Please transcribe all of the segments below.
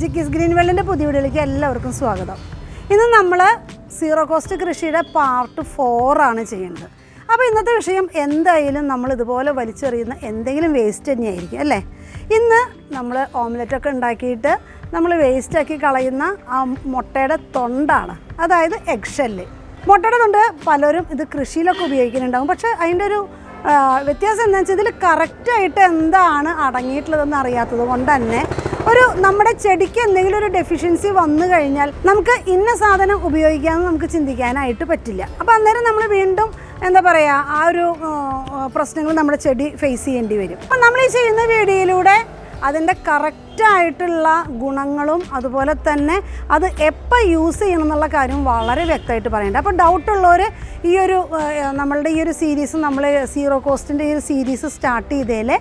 ജിക്കിസ് green വെള്ളിന്റെ പുതിയ വീഡിയോയിലേക്ക് എല്ലാവർക്കും സ്വാഗതം. ഇന്ന് നമ്മൾ സീറോ കോസ്റ്റ് കൃഷിയുടെ പാർട്ട് ഫോറാണ് ചെയ്യുന്നത്. അപ്പോൾ ഇന്നത്തെ വിഷയം എന്തായാലും നമ്മൾ ഇതുപോലെ വലിച്ചെറിയുന്ന എന്തെങ്കിലും വേസ്റ്റ് തന്നെയായിരിക്കും അല്ലേ? ഇന്ന് നമ്മൾ ഓംലെറ്റൊക്കെ ഉണ്ടാക്കിയിട്ട് നമ്മൾ വേസ്റ്റാക്കി കളയുന്ന ആ മുട്ടയുടെ തൊണ്ടാണ് അതായത് എഗ്ഷെല്ല് മുട്ടയുടെ തൊണ്ട് പലരും ഇത് കൃഷിയിലൊക്കെ ഉപയോഗിക്കുന്നുണ്ടാകും പക്ഷേ അതിന്റെ ഒരു വ്യത്യാസം എന്താണെന്ന് വെച്ചാൽ ഇതിൽ കറക്റ്റായിട്ട് എന്താണ് അടങ്ങിയിട്ടുള്ളതെന്ന് അറിയാത്തത് കൊണ്ട് തന്നെ ഒരു നമ്മുടെ ചെടിക്ക് എന്തെങ്കിലും ഒരു ഡെഫിഷ്യൻസി വന്നു കഴിഞ്ഞാൽ നമുക്ക് ഇന്ന സാധനം ഉപയോഗിക്കാമെന്ന് നമുക്ക് ചിന്തിക്കാനായിട്ട് പറ്റില്ല. അപ്പോൾ അന്നേരം നമ്മൾ വീണ്ടും എന്താ പറയുക ആ ഒരു പ്രശ്നങ്ങൾ നമ്മുടെ ചെടി ഫേസ് ചെയ്യേണ്ടി വരും. അപ്പം നമ്മൾ ഈ ചെയ്യുന്ന വീഡിയോയിലൂടെ അതിന്റെ കറക്റ്റായിട്ടുള്ള ഗുണങ്ങളും അതുപോലെ തന്നെ അത് എപ്പോൾ യൂസ് ചെയ്യണം എന്നുള്ള കാര്യം വളരെ വ്യക്തമായിട്ട് പറയുന്നുണ്ട് അപ്പോൾ ഡൗട്ടുള്ളവർ ഈ ഒരു നമ്മളുടെ ഈ ഒരു സീരീസ് നമ്മൾ സീറോ കോസ്റ്റിന്റെ ഈ ഒരു സീരീസ് സ്റ്റാർട്ട് ചെയ്തതിൽ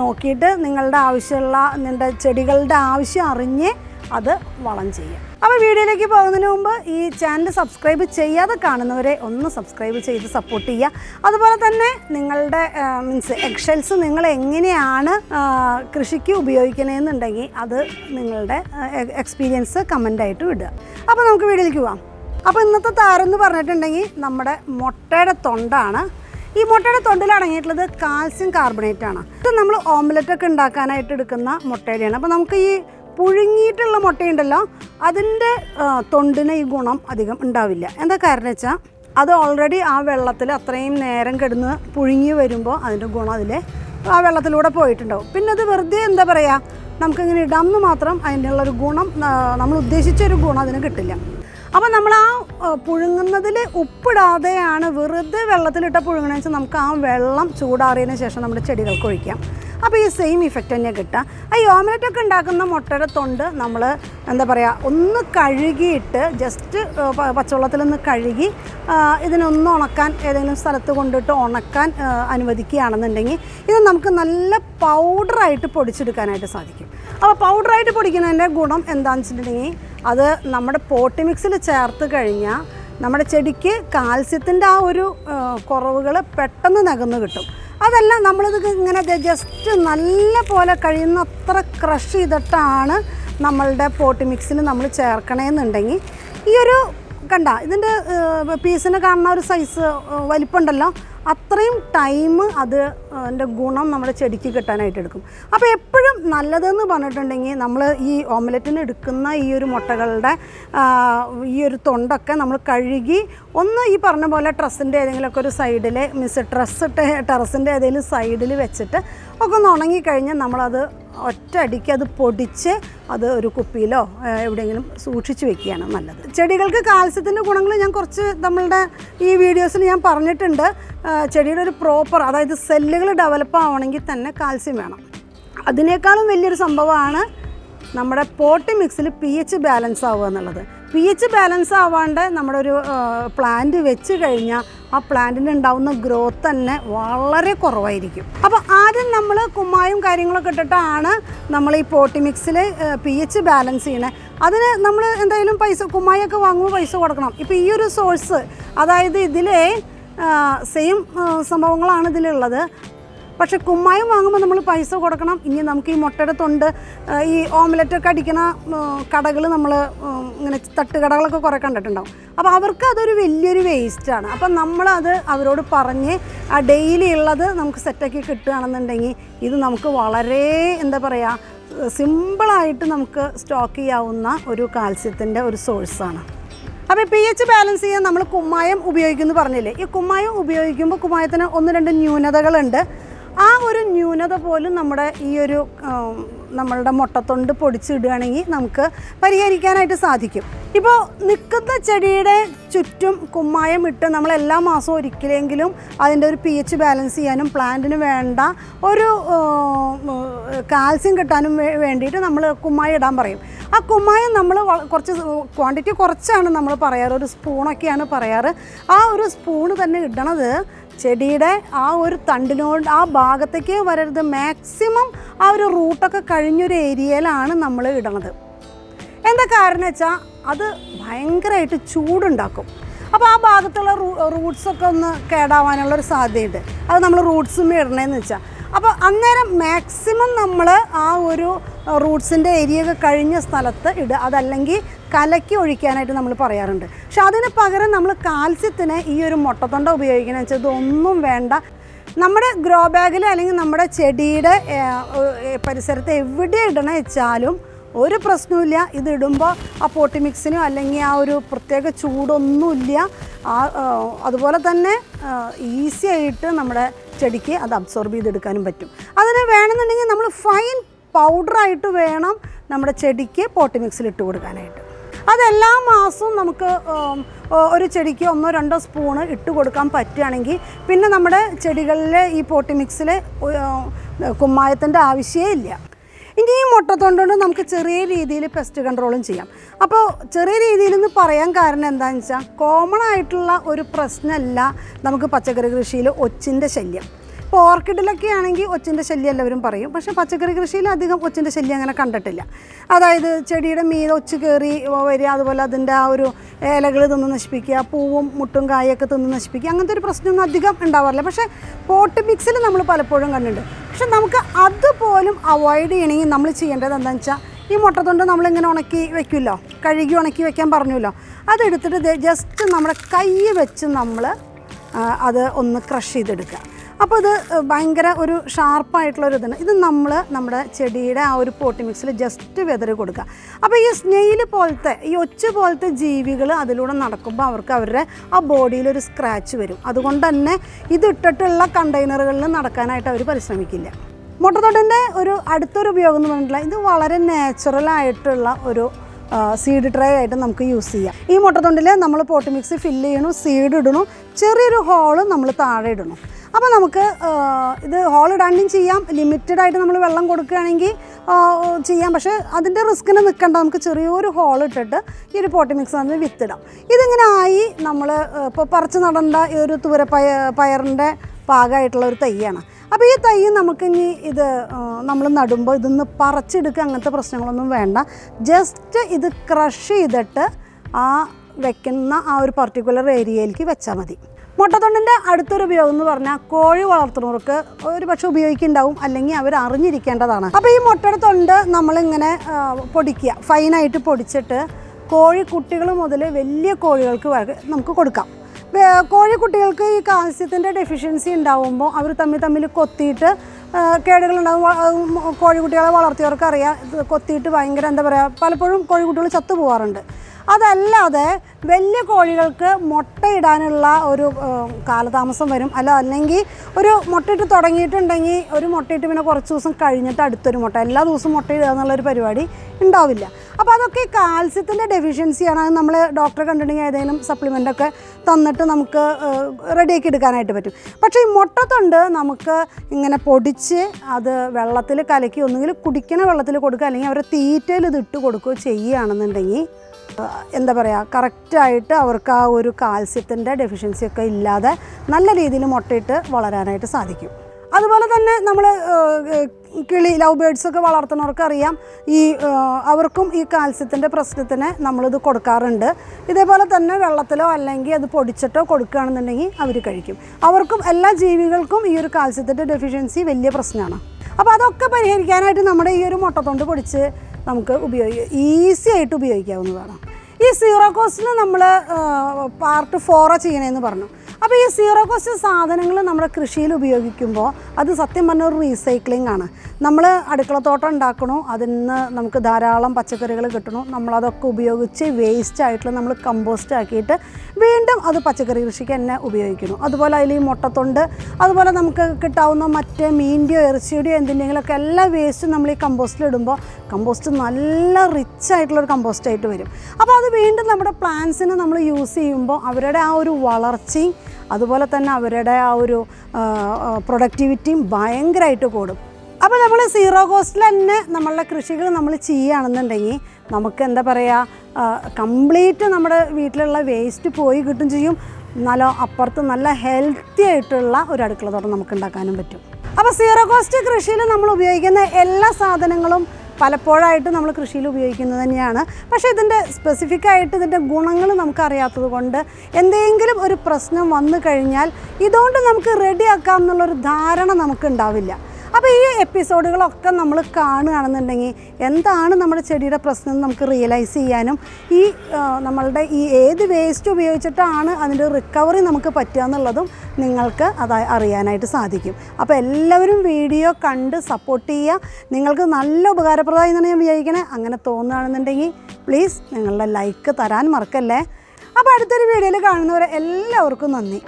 നോക്കിയിട്ട് നിങ്ങളുടെ ആവശ്യമുള്ള നിങ്ങളുടെ ചെടികളുടെ ആവശ്യം അറിഞ്ഞ് അത് വളം ചെയ്യാം അപ്പോൾ വീഡിയോയിലേക്ക് പോകുന്നതിന് മുമ്പ് ഈ ചാനൽ സബ്സ്ക്രൈബ് ചെയ്യാതെ കാണുന്നവരെ ഒന്ന് സബ്സ്ക്രൈബ് ചെയ്ത് സപ്പോർട്ട് ചെയ്യുക. അതുപോലെ തന്നെ നിങ്ങളുടെ മീൻസ് എക്സൽസ് നിങ്ങൾ എങ്ങനെയാണ് കൃഷിക്ക് ഉപയോഗിക്കണമെന്നുണ്ടെങ്കിൽ അത് നിങ്ങളുടെ എക്സ്പീരിയൻസ് കമന്റായിട്ട് വിടുക. അപ്പോൾ നമുക്ക് വീഡിയോയിലേക്ക് പോവാം. അപ്പോൾ ഇന്നത്തെ താരം എന്ന് പറഞ്ഞിട്ടുണ്ടെങ്കിൽ നമ്മുടെ മുട്ടയുടെ തൊണ്ടാണ് ഈ മുട്ടയുടെ തൊണ്ടിൽ കാൽസ്യം കാർബണേറ്റ് ആണ്. ഇത് നമ്മൾ ഓംലെറ്റ് ഒക്കെ ഉണ്ടാക്കാനായിട്ട് എടുക്കുന്ന മുട്ടയുടെയാണ്. അപ്പോൾ നമുക്ക് ഈ പുഴുങ്ങിയിട്ടുള്ള മുട്ടയുണ്ടല്ലോ അതിന്റെ തൊണ്ടിന് ഈ ഗുണം അധികം ഉണ്ടാവില്ല. എന്താ കാരണം വെച്ചാൽ അത് ഓൾറെഡി ആ വെള്ളത്തിൽ അത്രയും നേരം കിടന്ന് പുഴുങ്ങി വരുമ്പോൾ അതിന്റെ ഗുണം അതിൽ ആ വെള്ളത്തിലൂടെ പോയിട്ടുണ്ടാവും. പിന്നെ അത് വെറുതെ എന്താ പറയുക നമുക്കിങ്ങനെ ഇടാമെന്ന് മാത്രം അതിന്റെ ഉള്ളൊരു ഗുണം നമ്മൾ ഉദ്ദേശിച്ച ഒരു ഗുണം അതിന് കിട്ടില്ല. അപ്പോൾ നമ്മൾ ആ, പുഴുങ്ങുന്നതിൽ ഉപ്പിടാതെയാണ് വെറുതെ വെള്ളത്തിലിട്ട പുഴുങ്ങണമെന്ന് വെച്ചാൽ നമുക്ക് ആ വെള്ളം ചൂടാറിയതിന് ശേഷം നമ്മുടെ ചെടികൾക്ക് ഒഴിക്കാം. അപ്പോൾ ഈ സെയിം ഇഫക്റ്റ് തന്നെ കിട്ടുക. ആ ഓംലെറ്റ് ഒക്കെ ഉണ്ടാക്കുന്ന മുട്ടയുടെ തൊണ്ട് നമ്മൾ എന്താ പറയുക ഒന്ന് കഴുകിയിട്ട് ജസ്റ്റ് പച്ചവെള്ളത്തിൽ ഒന്ന് കഴുകി ഇതിനൊന്ന് ഉണക്കാൻ ഏതെങ്കിലും സ്ഥലത്ത് കൊണ്ടിട്ട് ഉണക്കാൻ അനുവദിക്കുകയാണെന്നുണ്ടെങ്കിൽ ഇത് നമുക്ക് നല്ല പൗഡറായിട്ട് പൊടിച്ചെടുക്കാനായിട്ട് സാധിക്കും. അപ്പോൾ പൗഡറായിട്ട് പൊടിക്കുന്നതിന്റെ ഗുണം എന്താണെന്ന് വെച്ചിട്ടുണ്ടെങ്കിൽ അത് നമ്മുടെ പോട്ടി മിക്സിൽ ചേർത്ത് കഴിഞ്ഞാൽ നമ്മുടെ ചെടിക്ക് കാൽസ്യത്തിന്റെ ആ ഒരു കുറവുകൾ പെട്ടെന്ന് നകന്നു കിട്ടും. അതല്ല നമ്മളിത് ഇങ്ങനെ ജസ്റ്റ് നല്ല പോലെ കഴിയുന്ന അത്ര ക്രഷ് ചെയ്തിട്ടാണ് നമ്മളുടെ പോട്ടി മിക്സിൽ നമ്മൾ ചേർക്കണമെന്നുണ്ടെങ്കിൽ ഈ ഒരു കണ്ട ഇതിന്റെ പീസിന് കാണുന്ന ഒരു സൈസ് വലിപ്പമുണ്ടല്ലോ അത്രയും ടൈം അത് അതിന്റെ ഗുണം നമ്മുടെ ചെടിക്ക് കിട്ടാനായിട്ട് എടുക്കും അപ്പോൾ നല്ലതെന്ന് പറഞ്ഞിട്ടുണ്ടെങ്കിൽ നമ്മൾ ഈ ഓംലെറ്റിന് എടുക്കുന്ന ഈ ഒരു മുട്ടകളുടെ ഈ ഒരു തൊണ്ടൊക്കെ നമ്മൾ കഴുകി ഒന്ന് ഈ പറഞ്ഞ പോലെ ട്രസ്സിന്റെ ഏതെങ്കിലുമൊക്കെ ഒരു സൈഡിൽ മിസ് ട്രസ് ടെറസിന്റെ ഏതെങ്കിലും സൈഡിൽ വെച്ചിട്ട് ഒക്കെ ഒന്ന് ഉണങ്ങിക്കഴിഞ്ഞാൽ നമ്മളത് ഒറ്റയടിക്ക് അത് പൊടിച്ച് അത് ഒരു കുപ്പിയിലോ എവിടെയെങ്കിലും സൂക്ഷിച്ച് വെക്കുകയാണ് നല്ലത്. ചെടികൾക്ക് കാൽസ്യത്തിന്റെ ഗുണങ്ങൾ ഞാൻ കുറച്ച് നമ്മളുടെ ഈ വീഡിയോസിൽ ഞാൻ പറഞ്ഞിട്ടുണ്ട്. ചെടിയുടെ ഒരു പ്രോപ്പർ അതായത് സെല്ലുകൾ ഡെവലപ്പ് ആവണമെങ്കിൽ തന്നെ കാൽസ്യം വേണം. അതിനേക്കാളും വലിയൊരു സംഭവമാണ് നമ്മുടെ പോട്ടി മിക്സിൽ പി എച്ച് ബാലൻസ് ആവുക എന്നുള്ളത്. പി എച്ച് ബാലൻസ് ആവാണ്ട് നമ്മുടെ ഒരു പ്ലാന്റ് വെച്ച് കഴിഞ്ഞാൽ ആ പ്ലാന്റിന് ഉണ്ടാവുന്ന ഗ്രോത്ത് തന്നെ വളരെ കുറവായിരിക്കും. അപ്പോൾ ആദ്യം നമ്മൾ കുമ്മായും കാര്യങ്ങളൊക്കെ ഇട്ടിട്ടാണ് നമ്മൾ ഈ പോട്ടി മിക്സിൽ പി എച്ച് ബാലൻസ് ചെയ്യണേ. അതിന് നമ്മൾ എന്തായാലും പൈസ കുമ്മായൊക്കെ വാങ്ങുമ്പോൾ പൈസ കൊടുക്കണം. ഇപ്പോൾ ഈ ഒരു സോഴ്സ് അതായത് ഇതിലെ സെയിം സംഭവങ്ങളാണ് ഇതിലുള്ളത്. പക്ഷെ കുമ്മായം വാങ്ങുമ്പോൾ നമ്മൾ പൈസ കൊടുക്കണം. ഇനി നമുക്ക് ഈ മുട്ടയുടെ തൊണ്ട് ഈ ഓംലെറ്റൊക്കെ അടിക്കണ കടകൾ നമ്മൾ ഇങ്ങനെ തട്ടുകടകളൊക്കെ കുറേ കണ്ടിട്ടുണ്ടാവും. അപ്പോൾ അവർക്ക് അതൊരു വലിയൊരു വേസ്റ്റാണ് അപ്പം നമ്മളത് അവരോട് പറഞ്ഞ് ആ ഡെയിലി ഉള്ളത് നമുക്ക് സെറ്റാക്കി കിട്ടുകയാണെന്നുണ്ടെങ്കിൽ ഇത് നമുക്ക് വളരെ എന്താ പറയുക സിമ്പിളായിട്ട് നമുക്ക് സ്റ്റോക്ക് ചെയ്യാവുന്ന ഒരു കാൽസ്യത്തിന്റെ ഒരു സോഴ്സാണ് അപ്പോൾ പി എച്ച് ബാലൻസ് ചെയ്യാൻ നമ്മൾ കുമ്മായം ഉപയോഗിക്കുന്നു പറഞ്ഞില്ലേ? ഈ കുമ്മായം ഉപയോഗിക്കുമ്പോൾ കുമ്മായത്തിന് ഒന്ന് രണ്ട് ന്യൂനതകളുണ്ട്. ആ ഒരു ന്യൂനത പോലും നമ്മുടെ ഈ ഒരു നമ്മളുടെ മുട്ടത്തൊണ്ട് പൊടിച്ചിടുകയാണെങ്കിൽ നമുക്ക് പരിഹരിക്കാനായിട്ട് സാധിക്കും. ഇപ്പോൾ നിൽക്കുന്ന ചെടിയുടെ ചുറ്റും കുമ്മായം ഇട്ട് നമ്മൾ എല്ലാ മാസവും ഒരിക്കലെങ്കിലും അതിന്റെ ഒരു പി എച്ച് ബാലൻസ് ചെയ്യാനും പ്ലാന്റിന് വേണ്ട ഒരു കാൽസ്യം കിട്ടാനും വേണ്ടിയിട്ട് നമ്മൾ കുമ്മായം ഇടാൻ പറയും. ആ കുമ്മായം നമ്മൾ കുറച്ച് ക്വാണ്ടിറ്റി കുറച്ചാണ് നമ്മൾ പറയാറ്. ഒരു സ്പൂണൊക്കെയാണ് പറയാറ്. ആ ഒരു സ്പൂണ് തന്നെ ഇടണത് ചെടിയുടെ ആ ഒരു തണ്ടിനോട് ആ ഭാഗത്തേക്ക് വരരുത്. മാക്സിമം ആ ഒരു റൂട്ടൊക്കെ കഴിഞ്ഞൊരു ഏരിയയിലാണ് നമ്മൾ ഇടണത്. എന്താ കാരണം വെച്ചാൽ അത് ഭയങ്കരമായിട്ട് ചൂടുണ്ടാക്കും. അപ്പോൾ ആ ഭാഗത്തുള്ള റൂട്ട്സ് ഒക്കെ ഒന്ന് കേടാവാനുള്ള ഒരു സാധ്യതയുണ്ട്. അത് നമ്മൾ റൂട്ട്സും ഇടണേന്ന് വെച്ചാൽ അപ്പോൾ അന്നേരം മാക്സിമം നമ്മൾ ആ ഒരു റൂട്ട്സിന്റെ ഏരിയയൊക്കെ കഴിഞ്ഞ സ്ഥലത്ത് ഇടുക. അതല്ലെങ്കിൽ കലക്കി ഒഴിക്കാനായിട്ട് നമ്മൾ പറയാറുണ്ട്. പക്ഷെ അതിന് പകരം നമ്മൾ കാൽസ്യത്തിന് ഈ ഒരു മുട്ടത്തൊണ്ട ഉപയോഗിക്കണമെന്ന് വെച്ചാൽ ഇതൊന്നും വേണ്ട. നമ്മുടെ ഗ്രോ ബാഗിൽ അല്ലെങ്കിൽ നമ്മുടെ ചെടിയുടെ പരിസരത്ത് എവിടെ ഇടണ വെച്ചാലും ഒരു പ്രശ്നവുമില്ല. ഇതിടുമ്പോൾ ആ പോട്ടി മിക്സിനോ അല്ലെങ്കിൽ ആ ഒരു പ്രത്യേക ചൂടൊന്നുമില്ല. ആ, അതുപോലെ തന്നെ ഈസി ആയിട്ട് നമ്മുടെ ചെടിക്ക് അത് അബ്സോർബ് ചെയ്തെടുക്കാനും പറ്റും. അതിന് വേണമെന്നുണ്ടെങ്കിൽ നമ്മൾ ഫൈൻ പൗഡറായിട്ട് വേണം നമ്മുടെ ചെടിക്ക് പോട്ടി മിക്സിൽ ഇട്ട് കൊടുക്കാനായിട്ട്. അതെല്ലാ മാസവും നമുക്ക് ഒരു ചെടിക്ക് ഒന്നോ രണ്ടോ സ്പൂണ് ഇട്ട് കൊടുക്കാൻ പറ്റുകയാണെങ്കിൽ പിന്നെ നമ്മുടെ ചെടികളിലെ ഈ പോട്ടി മിക്സിലെ കുമ്മായത്തിന്റെ ആവശ്യമേ ഇല്ല. ഇനി ഈ മുട്ടത്തൊണ്ടുകൊണ്ട് നമുക്ക് ചെറിയ രീതിയിൽ പെസ്റ്റ് കൺട്രോളും ചെയ്യാം. അപ്പോൾ ചെറിയ രീതിയിൽ എന്ന് പറയാൻ കാരണം എന്താണെന്ന് വെച്ചാൽ കോമൺ ആയിട്ടുള്ള ഒരു പ്രശ്നമല്ല നമുക്ക് പച്ചക്കറി കൃഷിയിൽ ഒച്ചിന്റെ ശല്യം. ഇപ്പോൾ ഓർക്കിഡിലൊക്കെ ആണെങ്കിൽ ഒച്ചിന്റെ ശല്യം എല്ലാവരും പറയും. പക്ഷേ പച്ചക്കറി കൃഷിയിൽ അധികം ഒച്ചിന്റെ ശല്യം അങ്ങനെ കണ്ടിട്ടില്ല. അതായത് ചെടിയുടെ മീത് ഒച്ച് കയറി വരിക അതുപോലെ അതിന്റെ ആ ഒരു ഇലകൾ തിന്ന് നശിപ്പിക്കുക പൂവും മുട്ടും കായൊക്കെ തിന്ന് നശിപ്പിക്കുക അങ്ങനത്തെ ഒരു പ്രശ്നമൊന്നും അധികം ഉണ്ടാവാറില്ല. പക്ഷേ പോട്ട് മിക്സിൽ നമ്മൾ പലപ്പോഴും കണ്ടിട്ടുണ്ട്. പക്ഷെ നമുക്ക് അതുപോലും അവോയ്ഡ് ചെയ്യണമെങ്കിൽ നമ്മൾ ചെയ്യേണ്ടത് എന്താണെന്ന് വെച്ചാൽ ഈ മുട്ടത്തൊണ്ട് നമ്മളിങ്ങനെ ഉണക്കി വെക്കുമല്ലോ കഴുകി ഉണക്കി വെക്കാൻ പറഞ്ഞല്ലോ അതെടുത്തിട്ട് ജസ്റ്റ് നമ്മുടെ കൈ വെച്ച് നമ്മൾ അത് ഒന്ന് ക്രഷ് ചെയ്തെടുക്കുക. അപ്പോൾ ഇത് ഭയങ്കര ഒരു ഷാർപ്പായിട്ടുള്ള ഒരു ഇതാണ്. ഇത് നമ്മൾ നമ്മുടെ ചെടിയുടെ ആ ഒരു പോട്ടി മിക്സിൽ ജസ്റ്റ് വെതറി കൊടുക്കുക. അപ്പോൾ ഈ സ്നെയിൽ പോലത്തെ ഈ ഒച്ച പോലത്തെ ജീവികൾ അതിലൂടെ നടക്കുമ്പോൾ അവർക്ക് അവരുടെ ആ ബോഡിയിൽ ഒരു സ്ക്രാച്ച് വരും. അതുകൊണ്ട് തന്നെ ഇതിട്ടിട്ടുള്ള കണ്ടെയ്നറുകളിൽ നടക്കാനായിട്ട് അവർ പരിശ്രമിക്കില്ല. മുട്ടത്തോട്ടിന്റെ ഒരു അടുത്തൊരു ഉപയോഗം എന്ന് പറഞ്ഞിട്ടുള്ള ഇത് വളരെ നാച്ചുറലായിട്ടുള്ള ഒരു സീഡ് ട്രേ ആയിട്ട് നമുക്ക് യൂസ് ചെയ്യാം. ഈ മുട്ടത്തൊണ്ടിൽ നമ്മൾ പോട്ടി മിക്സ് ഫില്ല് ചെയ്യണം സീഡ് ഇടണം ചെറിയൊരു ഹോൾ നമ്മൾ താഴെ ഇടണം. അപ്പോൾ നമുക്ക് ഇത് ഹോൾ ഇടാണ്ടും ചെയ്യാം. ലിമിറ്റഡ് ആയിട്ട് നമ്മൾ വെള്ളം കൊടുക്കുകയാണെങ്കിൽ ചെയ്യാം. പക്ഷേ അതിന്റെ റിസ്കിന് നിൽക്കേണ്ട. നമുക്ക് ചെറിയൊരു ഹോൾ ഇട്ടിട്ട് ഈ ഒരു പോട്ടി മിക്സ് നമ്മൾ വിത്തിടാം. ഇതിങ്ങനെ ആയി നമ്മൾ ഇപ്പോൾ പറിച്ച് നടണ്ട ഈ ഒരു തൂര പയ പയറിന്റെ പാകമായിട്ടുള്ള ഒരു തൈയാണ്. അപ്പോൾ ഈ തൈ നമുക്ക് ഇനി ഇത് നമ്മൾ നടുമ്പോൾ ഇതൊന്ന് പറിച്ചെടുക്കുക. അങ്ങനത്തെ പ്രശ്നങ്ങളൊന്നും വേണ്ട. ജസ്റ്റ് ഇത് ക്രഷ് ചെയ്തിട്ട് ആ വെക്കുന്ന ആ ഒരു പർട്ടിക്കുലർ ഏരിയയിലേക്ക് വെച്ചാൽ മതി. മുട്ടത്തൊണ്ടിന്റെ അടുത്തൊരു ഉപയോഗം എന്ന് പറഞ്ഞാൽ കോഴി വളർത്തുന്നവർക്ക് ഒരു പക്ഷെ ഉപയോഗിക്കുന്നുണ്ടാവും അല്ലെങ്കിൽ അവർ അറിഞ്ഞിരിക്കേണ്ടതാണ്. അപ്പോൾ ഈ മുട്ടയുടെ തൊണ്ട് നമ്മളിങ്ങനെ പൊടിക്കുക. ഫൈനായിട്ട് പൊടിച്ചിട്ട് കോഴിക്കുട്ടികൾ മുതൽ വലിയ കോഴികൾക്ക് നമുക്ക് കൊടുക്കാം. കോഴിക്കുട്ടികൾക്ക് ഈ കാൽസ്യത്തിന്റെ ഡെഫിഷ്യൻസി ഉണ്ടാവുമ്പോൾ അവർ തമ്മിൽ തമ്മിൽ കൊത്തിയിട്ട് കേടുകളുണ്ടാവും. കോഴിക്കുട്ടികളെ വളർത്തിയവർക്ക് അറിയാം ഇത് കൊത്തിയിട്ട് ഭയങ്കര എന്താ പറയുക പലപ്പോഴും കോഴിക്കുട്ടികൾ ചത്തു പോകാറുണ്ട് അതല്ലാതെ വലിയ കോഴികൾക്ക് മുട്ടയിടാനുള്ള ഒരു കാലതാമസം വരും. അല്ല അല്ലെങ്കിൽ ഒരു മുട്ടയിട്ട് തുടങ്ങിയിട്ടുണ്ടെങ്കിൽ ഒരു മുട്ടയിട്ട് പിന്നെ കുറച്ച് ദിവസം കഴിഞ്ഞിട്ട് അടുത്തൊരു മുട്ട എല്ലാ ദിവസവും മുട്ടയിടുക എന്നുള്ളൊരു പരിപാടി ഉണ്ടാവില്ല. അപ്പോൾ അതൊക്കെ കാൽസ്യത്തിന്റെ ഡെഫിഷ്യൻസിയാണ് അത് നമ്മൾ ഡോക്ടറെ കണ്ടിട്ടുണ്ടെങ്കിൽ ഏതെങ്കിലും സപ്ലിമെന്റൊക്കെ തന്നിട്ട് നമുക്ക് റെഡിയാക്കി എടുക്കാനായിട്ട് പറ്റും. പക്ഷേ ഈ മുട്ടത്തൊണ്ട് നമുക്ക് ഇങ്ങനെ പൊടിച്ച് അത് വെള്ളത്തിൽ കലക്കി ഒന്നുകിൽ കുടിക്കണ വെള്ളത്തിൽ കൊടുക്കുക അല്ലെങ്കിൽ അവരെ തീറ്റയിൽ ഇത് ഇട്ട് കൊടുക്കുകയോ ചെയ്യുകയാണെന്നുണ്ടെങ്കിൽ എന്താ പറയുക കറക്റ്റായിട്ട് അവർക്ക് ആ ഒരു കാൽസ്യത്തിന്റെ ഡെഫിഷ്യൻസി ഒക്കെ ഇല്ലാതെ നല്ല രീതിയിൽ മുട്ടയിട്ട് വളരാനായിട്ട് സാധിക്കും. അതുപോലെ തന്നെ നമ്മൾ കിളി ലവ് ബേഡ്സ് ഒക്കെ വളർത്തുന്നവർക്ക് അറിയാം ഈ അവർക്കും ഈ കാൽസ്യത്തിന്റെ പ്രശ്നത്തിന് നമ്മളിത് കൊടുക്കാറുണ്ട്. ഇതേപോലെ തന്നെ വെള്ളത്തിലോ അല്ലെങ്കിൽ അത് പൊടിച്ചിട്ടോ കൊടുക്കുകയാണെന്നുണ്ടെങ്കിൽ അവർ കഴിക്കും. അവർക്കും എല്ലാ ജീവികൾക്കും ഈ ഒരു കാൽസ്യത്തിന്റെ ഡെഫിഷ്യൻസി വലിയ പ്രശ്നമാണ്. അപ്പോൾ അതൊക്കെ പരിഹരിക്കാനായിട്ട് നമ്മുടെ ഈ ഒരു മുട്ടത്തൊണ്ട് പൊടിച്ച് നമുക്ക് ഉപയോഗി ഈസി ആയിട്ട് ഉപയോഗിക്കാവുന്നതാണ്. ഈ സീറോ കോസ്റ്റിൽ നമ്മൾ പാർട്ട് ഫോറ ചെയ്യണമെന്ന് പറഞ്ഞു. അപ്പോൾ ഈ സീറോ കോസ്റ്റ് സാധനങ്ങൾ നമ്മുടെ കൃഷിയിൽ ഉപയോഗിക്കുമ്പോൾ അത് സത്യം പറഞ്ഞ ഒരു റീസൈക്ലിംഗ് ആണ്. നമ്മൾ അടുക്കളത്തോട്ടം ഉണ്ടാക്കണു അതിൽ നിന്ന് നമുക്ക് ധാരാളം പച്ചക്കറികൾ കിട്ടണു നമ്മളതൊക്കെ ഉപയോഗിച്ച് വേസ്റ്റ് ആയിട്ടുള്ള നമ്മൾ കമ്പോസ്റ്റ് ആക്കിയിട്ട് വീണ്ടും അത് പച്ചക്കറി കൃഷിക്ക് തന്നെ ഉപയോഗിക്കുന്നു. അതുപോലെ അതിൽ ഈ മുട്ടത്തൊണ്ട് അതുപോലെ നമുക്ക് കിട്ടാവുന്ന മറ്റേ മീന്റെയോ ഇറച്ചിയുടെയോ എന്തിന്റെങ്കിലുമൊക്കെ എല്ലാ വേസ്റ്റും നമ്മൾ ഈ കമ്പോസ്റ്റിൽ ഇടുമ്പോൾ കമ്പോസ്റ്റ് നല്ല റിച്ച് ആയിട്ടുള്ളൊരു കമ്പോസ്റ്റ് ആയിട്ട് വരും. അപ്പോൾ അത് വീണ്ടും നമ്മുടെ പ്ലാന്റ്സിന് നമ്മൾ യൂസ് ചെയ്യുമ്പോൾ അവരുടെ ആ ഒരു വളർച്ചയും അതുപോലെ തന്നെ അവരുടെ ആ ഒരു പ്രൊഡക്ടിവിറ്റിയും ഭയങ്കരമായിട്ട് കൂടും. അപ്പോൾ നമ്മൾ സീറോ കോസ്റ്റിൽ തന്നെ നമ്മളുടെ കൃഷികൾ നമ്മൾ ചെയ്യുകയാണെന്നുണ്ടെങ്കിൽ നമുക്ക് എന്താ പറയുക കംപ്ലീറ്റ് നമ്മുടെ വീട്ടിലുള്ള വേസ്റ്റ് പോയി കിട്ടും ചെയ്യും. നല്ല അപ്പുറത്ത് നല്ല ഹെൽത്തി ആയിട്ടുള്ള ഒരു അടുക്കള തോട്ടം നമുക്ക് ഉണ്ടാക്കാനും പറ്റും. അപ്പോൾ സീറോ കോസ്റ്റ് കൃഷിയിൽ നമ്മൾ ഉപയോഗിക്കുന്ന എല്ലാ സാധനങ്ങളും പലപ്പോഴായിട്ട് നമ്മൾ കൃഷിയിൽ ഉപയോഗിക്കുന്നത് തന്നെയാണ്. പക്ഷേ ഇതിന്റെ സ്പെസിഫിക് ആയിട്ട് ഇതിന്റെ ഗുണങ്ങൾ നമുക്കറിയാത്തത് കൊണ്ട് എന്തെങ്കിലും ഒരു പ്രശ്നം വന്നു കഴിഞ്ഞാൽ ഇതുകൊണ്ട് നമുക്ക് റെഡിയാക്കാം എന്നുള്ളൊരു ധാരണ നമുക്ക് ഉണ്ടാവില്ല അപ്പോൾ ഈ എപ്പിസോഡുകളൊക്കെ നമ്മൾ കാണുകയാണെന്നുണ്ടെങ്കിൽ എന്താണ് നമ്മുടെ ചെടിയുടെ പ്രശ്നം നമുക്ക് റിയലൈസ് ചെയ്യാനും ഈ നമ്മളുടെ ഈ ഏത് വേസ്റ്റ് ഉപയോഗിച്ചിട്ടാണ് അതിന്റെ റിക്കവറി നമുക്ക് പറ്റുക എന്നുള്ളതും നിങ്ങൾക്ക് അത് അറിയാനായിട്ട് സാധിക്കും. അപ്പോൾ എല്ലാവരും വീഡിയോ കണ്ട് സപ്പോർട്ട് ചെയ്യുക. നിങ്ങൾക്ക് നല്ല ഉപകാരപ്രദമായി എന്നാണ് ഞാൻ വിചാരിക്കണേ. അങ്ങനെ തോന്നുകയാണെന്നുണ്ടെങ്കിൽ പ്ലീസ് നിങ്ങളുടെ ലൈക്ക് തരാൻ മറക്കല്ലേ. അപ്പോൾ അടുത്തൊരു വീഡിയോയിൽ കാണുന്നവരെ എല്ലാവർക്കും നന്ദി.